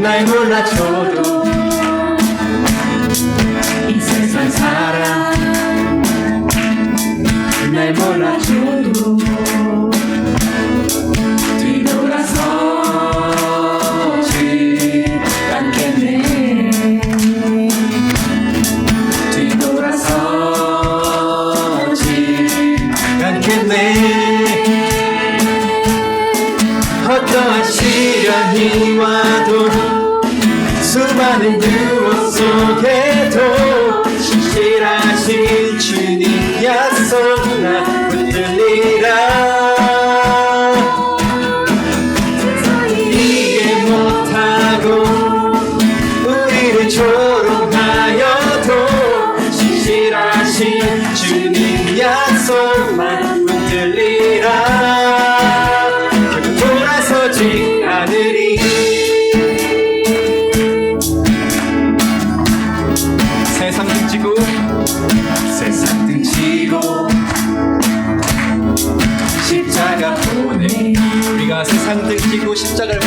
날 몰라줘도 이 세상 사랑 날 몰라줘도 뒤돌아서지 않겠네. 뒤돌아서지 않겠네. 어떠한 시련이 와도 수많은 드론 속에 상등 뛰고 십자가를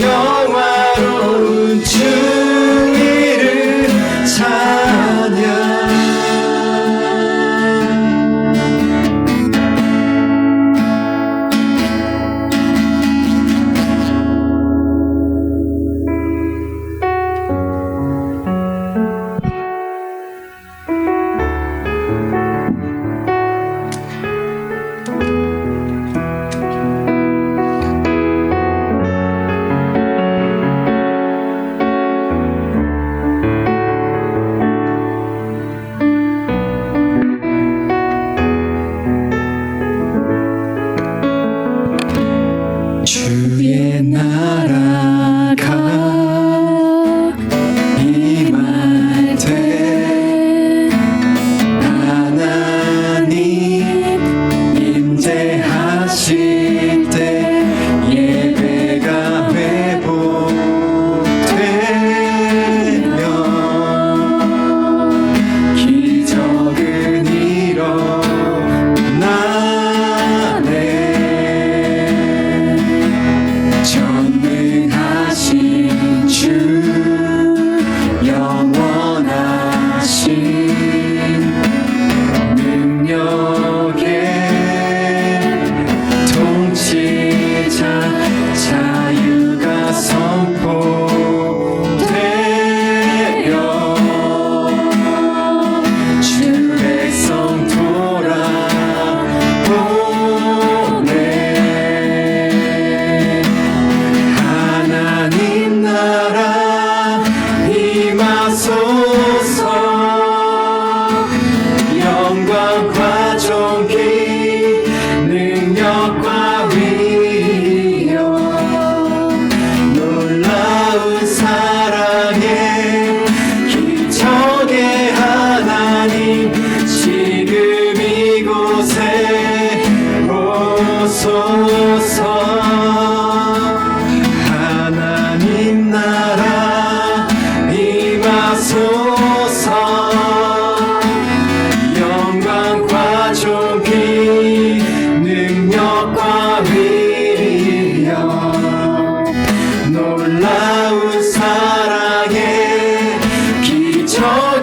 your 능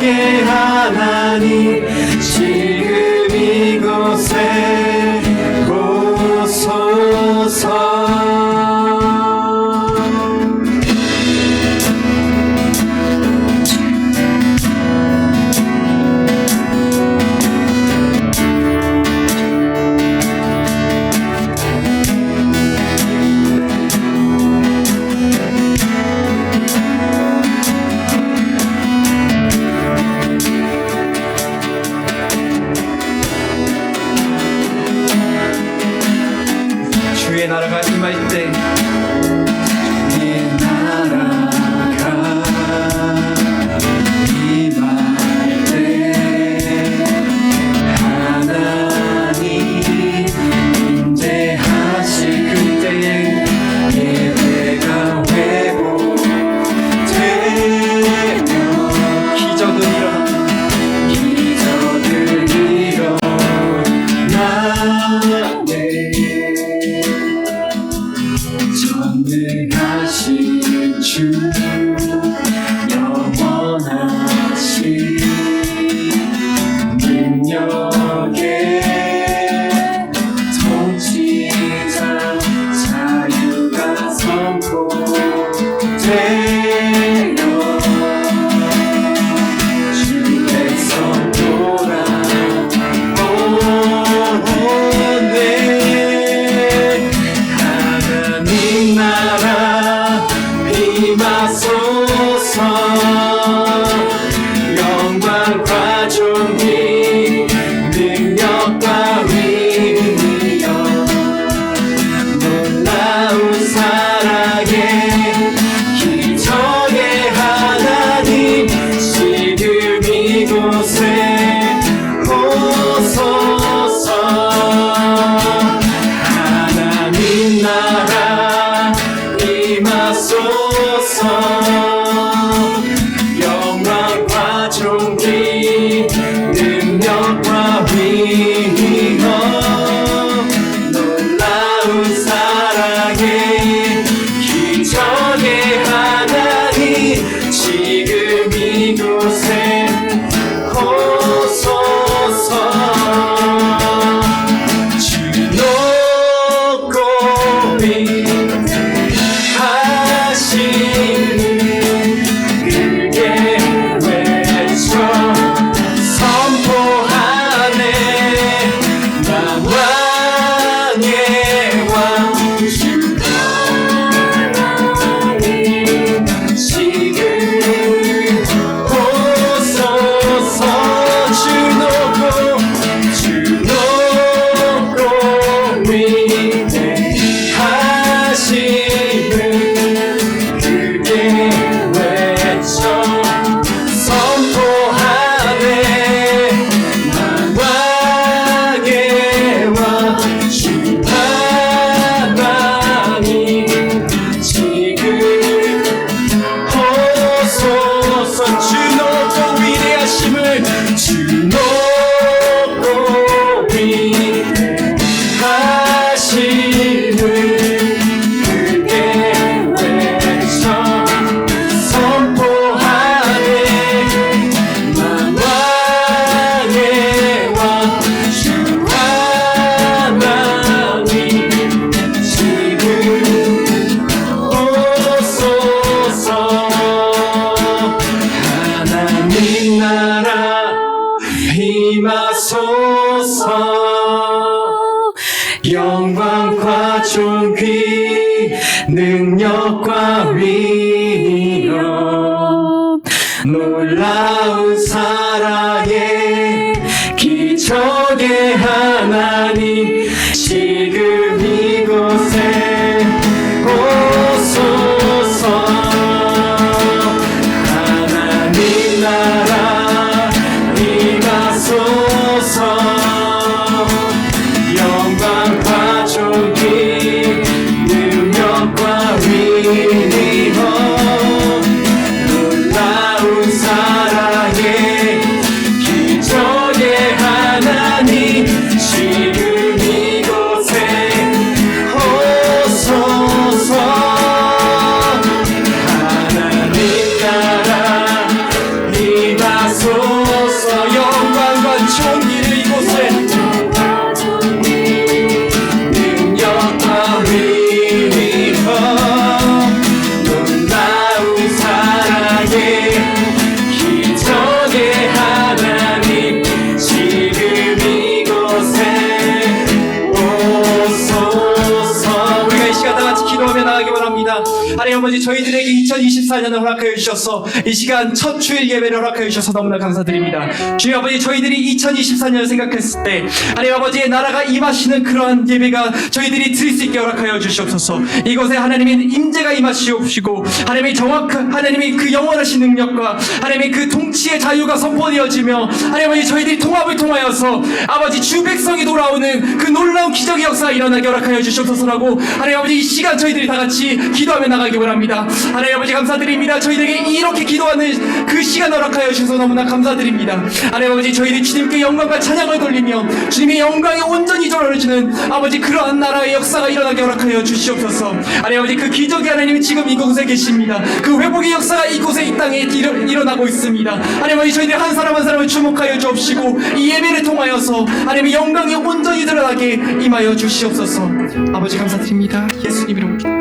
기적의 하나님 주의 나 하 하나님 아버지 저희들에게 2024년을 허락하여 주셔서 이 시간 첫 주일 예배를 허락하여 주셔서 너무나 감사드립니다. 주님 아버지 저희들이 2024년을 생각했을 때 하나님 아버지의 나라가 임하시는 그러한 예배가 저희들이 드릴 수 있게 허락하여 주시옵소서. 이곳에 하나님의 임재가 임하시옵시고 하나님의 정확한 하나님의 그 영원하신 능력과 하나님의 그 통치의 자유가 선포되어지며 하나님 아버지 저희들이 통합을 통하여서 아버지 주 백성이 돌아오는 그 놀라운 기적의 역사가 일어나게 허락하여 주시옵소서라고 하나님 아버지 이 시간 저희들이 다 같이 기도하며 나가기 원합니다 하나님 아버지 감사드립니다. 저희들에게 이렇게 기도하는 그 시간 허락하여 주셔서 너무나 감사드립니다. 하나님 아버지 저희들이 주님께 영광과 찬양을 돌리며 주님의 영광에 온전히 전하여주는 아버지 그러한 나라의 역사가 일어나게 허락하여 주시옵소서. 하나님 아버지 그 기적의 하나님이 지금 이곳에 계십니다. 그 회복의 역사가 이곳에 이 땅에 일어, 일어 나고 있습니다. 하나님 아버지 저희들 한 사람 한 사람을 주목하여 주옵시고 이 예배를 통하여서 하나님의 영광이 온전히 드러나게 임하여 주시옵소서. 아버지 감사드립니다. 예수님 이름으로